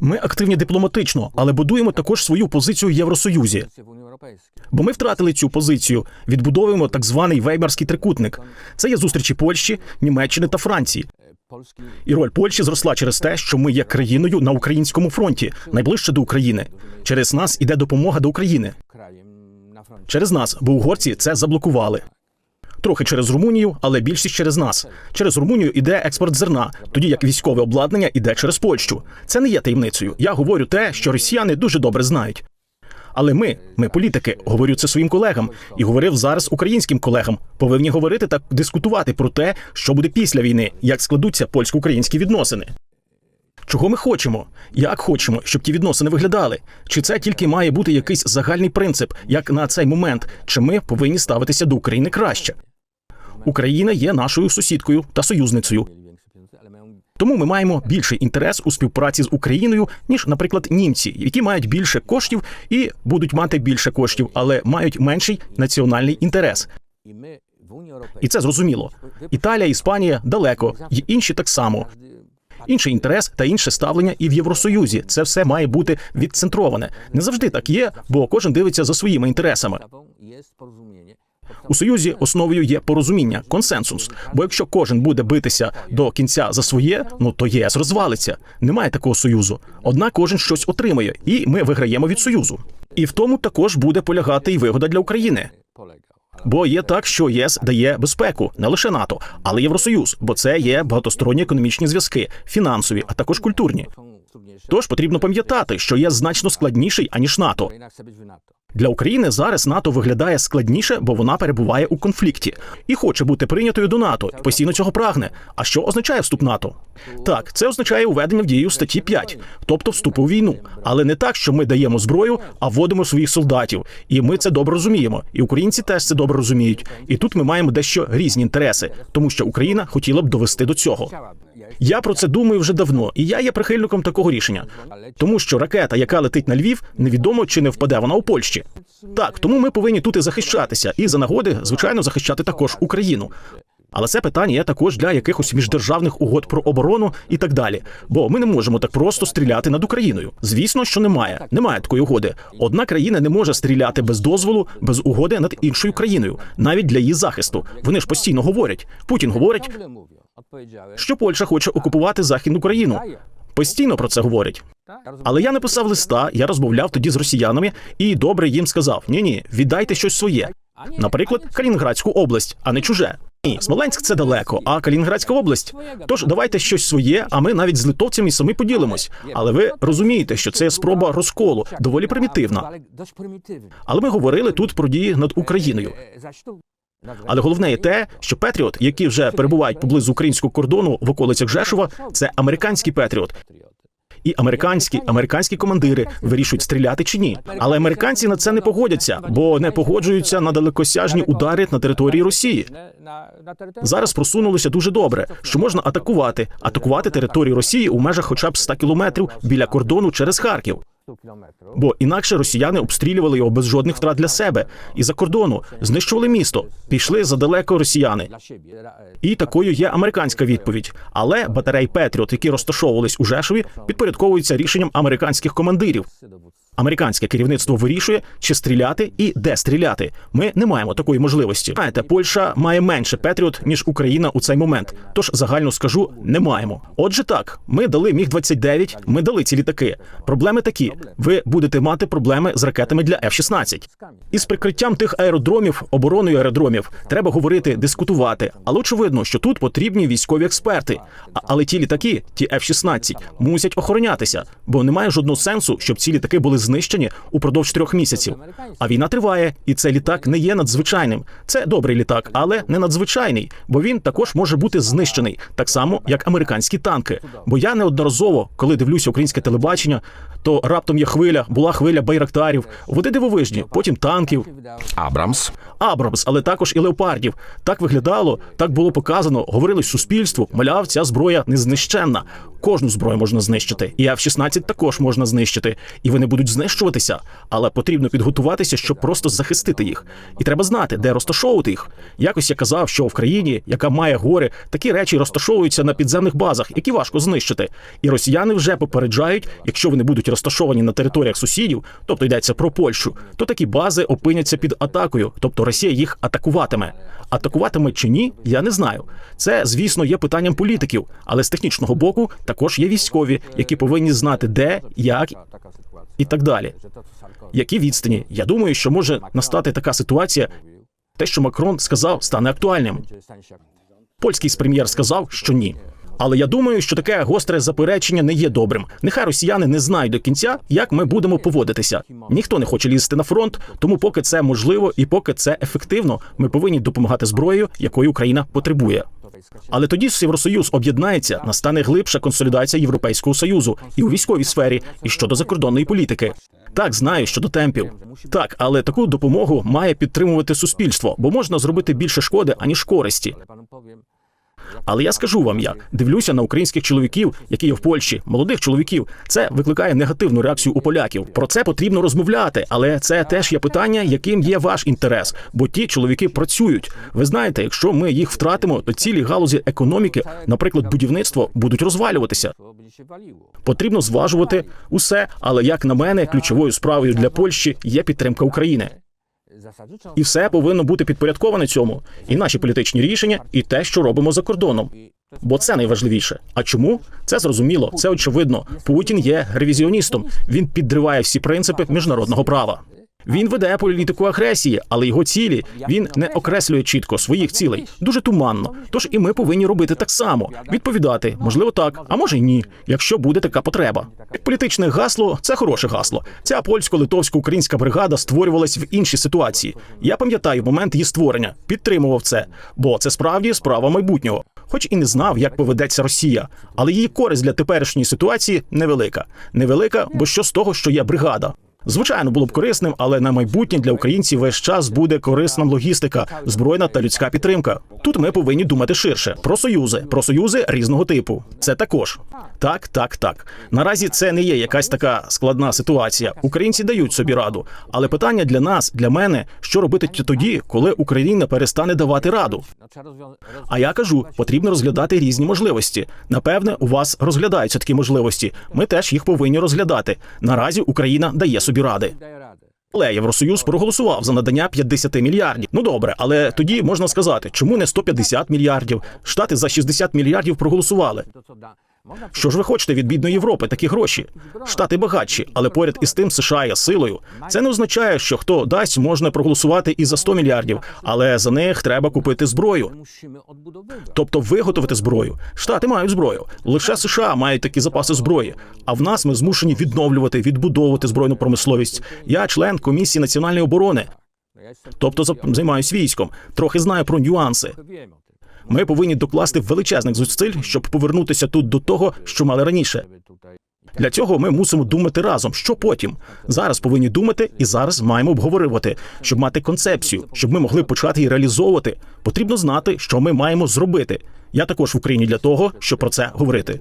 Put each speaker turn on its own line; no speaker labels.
Ми активні дипломатично, але будуємо також свою позицію в Євросоюзі. Бо ми втратили цю позицію, відбудовуємо так званий веймарський трикутник. Це є зустрічі Польщі, Німеччини та Франції. І роль Польщі зросла через те, що ми є країною на українському фронті, найближче до України. Через нас іде допомога до України. Через нас, бо угорці це заблокували. Трохи через Румунію, але більшість через нас. Через Румунію іде експорт зерна, тоді як військове обладнання іде через Польщу. Це не є таємницею. Я говорю те, що росіяни дуже добре знають. Але ми, ми політики, говорю це своїм колегам і говорив зараз українським колегам. Повинні говорити та дискутувати про те, що буде після війни, як складуться польсько-українські відносини. Чого ми хочемо? Як хочемо, щоб ті відносини виглядали? Чи це тільки має бути якийсь загальний принцип, як на цей момент, чи ми повинні ставитися до України краще? Україна є нашою сусідкою та союзницею. Тому ми маємо більший інтерес у співпраці з Україною, ніж, наприклад, німці, які мають більше коштів і будуть мати більше коштів, але мають менший національний інтерес. І це зрозуміло. Італія, Іспанія далеко, і інші так само. Інший інтерес та інше ставлення і в Євросоюзі. Це все має бути відцентроване. Не завжди так є, бо кожен дивиться за своїми інтересами. У союзі основою є порозуміння, консенсус. Бо якщо кожен буде битися до кінця за своє, ну то ЄС розвалиться. Немає такого союзу. Однак кожен щось отримує, і ми виграємо від союзу. І в тому також буде полягати і вигода для України. Бо є так, що ЄС дає безпеку не лише НАТО, але Євросоюз, бо це є багатосторонні економічні зв'язки, фінансові, а також культурні. Тож потрібно пам'ятати, що ЄС значно складніший аніж НАТО. Для України зараз НАТО виглядає складніше, бо вона перебуває у конфлікті і хоче бути прийнятою до НАТО і постійно цього прагне. А що означає вступ НАТО? Так, це означає уведення в дію статті 5, тобто вступу у війну, але не так, що ми даємо зброю, а вводимо своїх солдатів. І ми це добре розуміємо. І українці теж це добре розуміють. І тут ми маємо дещо різні інтереси, тому що Україна хотіла б довести до цього. Я про це думаю вже давно, і я є прихильником такого рішення, тому що ракета, яка летить на Львів, невідомо чи не впаде вона у Польщі. Так, тому ми повинні тут і захищатися, і за нагоди, звичайно, захищати також Україну. Але це питання є також для якихось міждержавних угод про оборону і так далі. Бо ми не можемо так просто стріляти над Україною. Звісно, що немає. Немає такої угоди. Одна країна не може стріляти без дозволу, без угоди над іншою країною, навіть для її захисту. Вони ж постійно говорять. Путін говорить, що Польща хоче окупувати західну Україну. Постійно про це говорять. Але я написав листа, я розмовляв тоді з росіянами і добре їм сказав: ні, ні, віддайте щось своє. Наприклад, Калінінградську область, а не чуже. Ні, Смоленськ це далеко, а Калінінградська область. Тож давайте щось своє, а ми навіть з литовцями самі поділимось. Але ви розумієте, що це спроба розколу, доволі примітивна. Але ми говорили тут про дії над Україною. Але головне є те, що Петріот, які вже перебувають поблизу українського кордону в околицях Жешова, це американський Петріот. І американські американські командири вирішують стріляти чи ні. Але американці на це не погодяться, бо не погоджуються на далекосяжні удари на території Росії. Зараз просунулося дуже добре, що можна атакувати, атакувати територію Росії у межах хоча б 100 кілометрів біля кордону через Харків. Бо інакше росіяни обстрілювали його без жодних втрат для себе і за кордону знищували місто, пішли задалеко росіяни. І такою є американська відповідь. Але батарей Петріот, які розташовувались у Жешові, підпорядковуються рішенням американських командирів. Американське керівництво вирішує, чи стріляти і де стріляти. Ми не маємо такої можливості. Знаєте, Польща має менше Петріот ніж Україна у цей момент. Тож загально скажу, не маємо. Отже, так ми дали міг 29 Ми дали ці літаки. Проблеми такі: ви будете мати проблеми з ракетами для F-16. І з прикриттям тих аеродромів, обороною аеродромів, треба говорити, дискутувати. Але очевидно, що тут потрібні військові експерти. А- Але ті літаки, ті F-16, мусять охоронятися, бо немає жодного сенсу, щоб ці літаки були знищені упродовж трьох місяців. А війна триває, і цей літак не є надзвичайним. Це добрий літак, але не надзвичайний, бо він також може бути знищений, так само як американські танки. Бо я неодноразово, коли дивлюся українське телебачення, то раптом є хвиля, була хвиля байрактарів, води дивовижні, потім танків,
Абрамс.
Абрамс, але також і леопардів. Так виглядало, так було показано. Говорили суспільству, мовляв, ця зброя незнищенна. Кожну зброю можна знищити, і F-16 також можна знищити, і вони будуть знищуватися, але потрібно підготуватися, щоб просто захистити їх. І треба знати, де розташовувати їх. Якось я казав, що в країні, яка має гори, такі речі розташовуються на підземних базах, які важко знищити. І росіяни вже попереджають, якщо вони будуть розташовані на територіях сусідів, тобто йдеться про Польщу, то такі бази опиняться під атакою, тобто Росія їх атакуватиме. Атакуватиме чи ні, я не знаю. Це, звісно, є питанням політиків, але з технічного боку також є військові, які повинні знати, де, як і так далі. Які відстані? Я думаю, що може настати така ситуація. Те, що Макрон сказав, стане актуальним. Польський прем'єр сказав, що ні. Але я думаю, що таке гостре заперечення не є добрим. Нехай росіяни не знають до кінця, як ми будемо поводитися. Ніхто не хоче лізти на фронт, тому поки це можливо і поки це ефективно, ми повинні допомагати зброєю, якої Україна потребує. Але тоді Євросоюз об'єднається, настане глибша консолідація Європейського союзу і у військовій сфері, і щодо закордонної політики. Так, знаю щодо темпів. Так, але таку допомогу має підтримувати суспільство, бо можна зробити більше шкоди аніж користі. Але я скажу вам, як дивлюся на українських чоловіків, які є в Польщі, молодих чоловіків. Це викликає негативну реакцію у поляків. Про це потрібно розмовляти, але це теж є питання, яким є ваш інтерес, бо ті чоловіки працюють. Ви знаєте, якщо ми їх втратимо, то цілі галузі економіки, наприклад, будівництво, будуть розвалюватися. Потрібно зважувати усе, але як на мене, ключовою справою для Польщі є підтримка України. І все повинно бути підпорядковане цьому, і наші політичні рішення, і те, що робимо за кордоном. Бо це найважливіше. А чому? Це зрозуміло, це очевидно. Путін є ревізіоністом. Він підриває всі принципи міжнародного права. Він веде політику агресії, але його цілі він не окреслює чітко своїх цілей. Дуже туманно. Тож і ми повинні робити так само: відповідати, можливо, так, а може й ні, якщо буде така потреба. Політичне гасло це хороше гасло. Ця польсько-литовсько-українська бригада створювалась в іншій ситуації. Я пам'ятаю момент її створення, підтримував це, бо це справді справа майбутнього. Хоч і не знав, як поведеться Росія, але її користь для теперішньої ситуації невелика. Невелика, бо що з того, що є бригада. Звичайно, було б корисним, але на майбутнє для українців весь час буде корисна логістика, збройна та людська підтримка. Тут ми повинні думати ширше про союзи, про союзи різного типу. Це також так, так, так. Наразі це не є якась така складна ситуація. Українці дають собі раду, але питання для нас, для мене, що робити тоді, коли Україна перестане давати раду. А я кажу, потрібно розглядати різні можливості. Напевне, у вас розглядаються такі можливості. Ми теж їх повинні розглядати. Наразі Україна дає собі ради. Але Євросоюз проголосував за надання 50 мільярдів. Ну добре, але тоді можна сказати, чому не 150 мільярдів? Штати за 60 мільярдів проголосували. Що ж ви хочете від бідної Європи? Такі гроші? Штати багатші, але поряд із тим США є силою. Це не означає, що хто дасть, можна проголосувати і за 100 мільярдів, але за них треба купити зброю. Тобто виготовити зброю. Штати мають зброю. Лише США мають такі запаси зброї. А в нас ми змушені відновлювати, відбудовувати збройну промисловість. Я член комісії національної оборони, тобто за- займаюсь військом. Трохи знаю про нюанси. Ми повинні докласти величезних зусиль, щоб повернутися тут до того, що мали раніше. Для цього ми мусимо думати разом. Що потім зараз повинні думати, і зараз маємо обговорювати, щоб мати концепцію, щоб ми могли почати її реалізовувати. Потрібно знати, що ми маємо зробити. Я також в Україні для того, щоб про це говорити.